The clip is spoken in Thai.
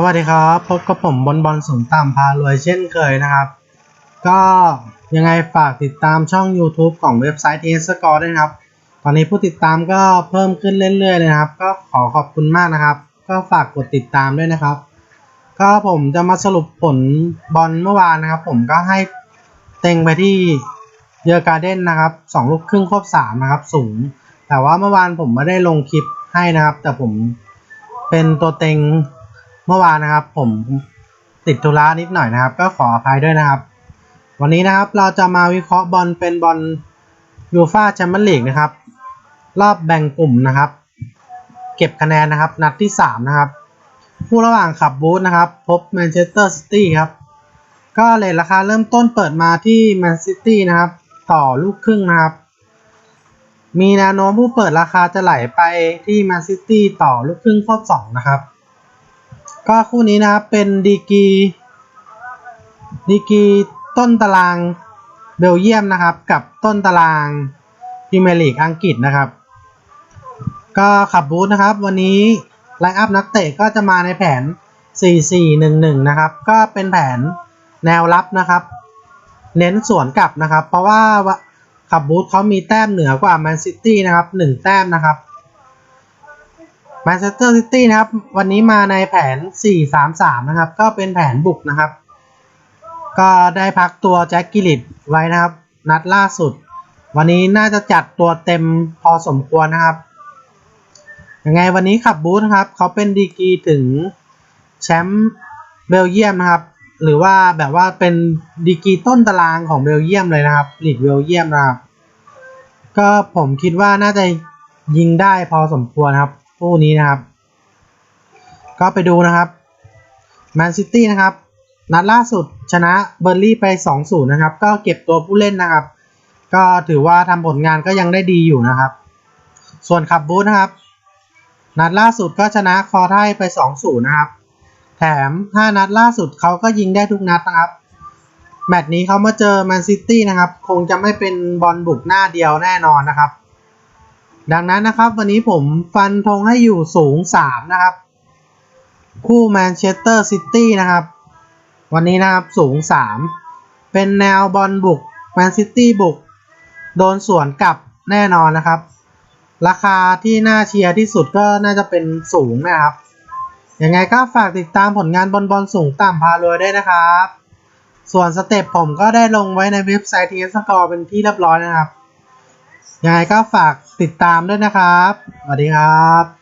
สวัสดีครับ พบกับผมบอลบอลสูงต่ำพารวยเช่นเคยนะครับ ก็ยังไงฝากติดตามช่อง YouTube ของเว็บไซต์ TS Score ด้วยนะครับ ตอนนี้ผู้ติดตามก็เพิ่มขึ้นเรื่อยๆเลยนะครับ ก็ขอขอบคุณมากนะครับ ก็ฝากกดติดตามด้วยนะครับ ก็ผมจะมาสรุปผลบอลเมื่อวานนะครับ ผมก็ให้เต็งไปที่เยอการ์เด้นนะครับสองลูกครึ่งครบสามนะครับ สูง แต่ว่าเมื่อวานผมไม่ได้ลงคลิปให้นะครับ แต่ผมเป็นตัวเต็ง เมื่อวานนะครับ ผมติดธุระนิดหน่อยนะครับ ก็ขออภัยด้วยนะครับ วันนี้นะครับเราจะมาวิเคราะห์บอลเป็นบอลยูฟาแชมเปี้ยนลีกนะครับ รอบแบ่งกลุ่มนะครับ เก็บคะแนนนะครับ นัดที่สามนะครับคู่ระหว่างขับบูธนะครับ พบแมนเชสเตอร์ซิตี้ครับ ก็เลทราคาเริ่มต้นเปิดมาที่แมนซิตี้นะครับ ต่อลูกครึ่งนะครับ มีแนวโน้มผู้เปิดราคาจะไหลไปที่แมนซิตี้ต่อลูกครึ่งครบสองนะครับ ก็คู่นี้นะครับเป็นดีกีดีกีต้นตารางเบลเยียมนะครับ กับต้นตารางพรีเมียร์ลีกอังกฤษนะครับ ก็ขับบูธนะครับ วันนี้ไลน์อัพนักเตะก็จะมาในแผน 4-4-1-1 นะครับ ก็เป็นแผนแนวรับนะครับ เน้นสวนกลับนะครับ เพราะว่าขับบูธเขามีแต้มเหนือกว่าแมนซิตี้นะครับ 1 แต้มนะครับ แมนเชสเตอร์ซิตี้นะครับ วันนี้มาในแผน 4-3-3 นะครับ ก็เป็นแผนบุกนะครับ ก็ได้พักตัวแจ็คกิลิตไว้นะครับ นัดล่าสุด วันนี้น่าจะจัดตัวเต็มพอสมควรนะครับ ยังไงวันนี้ขับบูธนะครับ เขาเป็นดีกีถึงแชมป์เบลเยียมนะครับ หรือว่าแบบว่าเป็นดีกีต้นตารางของเบลเยียมเลยนะครับลีกเบลเยียมนะครับ ก็ผมคิดว่าน่าจะยิงได้พอสมควรครับ คู่นี้นะครับ ก็ไปดูนะครับแมนซิตี้นะครับ นัดล่าสุดชนะเบอร์ลี่ไป 2-0 นะครับ ก็เก็บตัวผู้เล่นนะครับ ก็ถือว่าทำผลงานก็ยังได้ดีอยู่นะครับ ส่วนขับบูธนะครับ นัดล่าสุดก็ชนะคอไทยไป 2-0 นะครับ แถม 5 นัดล่าสุดเขาก็ยิงได้ทุกนัดนะครับ แมตช์นี้เขามาเจอแมนซิตี้นะครับ คงจะไม่เป็นบอลบุกหน้าเดียวแน่นอนนะครับ ดังนั้นนะครับวันนี้ผมฟันธงให้อยู่สูง 3 นะครับ คู่แมนเชสเตอร์ซิตี้นะครับ วันนี้นะครับสูง 3 เป็นแนวบอลบุกแมนซิตี้บุก โดนสวนกลับแน่นอนนะครับ ราคาที่น่าเชียร์ที่สุดก็น่าจะเป็นสูงนะครับยังไงก็ฝากติดตามผลงานบอลบอลสูงต่ำพารวยได้นะครับ ส่วนสเต็ปผมก็ได้ลงไว้ในเว็บไซต์ทีสกอร์เป็นที่เรียบร้อยนะครับ ยังไงก็ฝากติดตามด้วยนะครับ สวัสดีครับ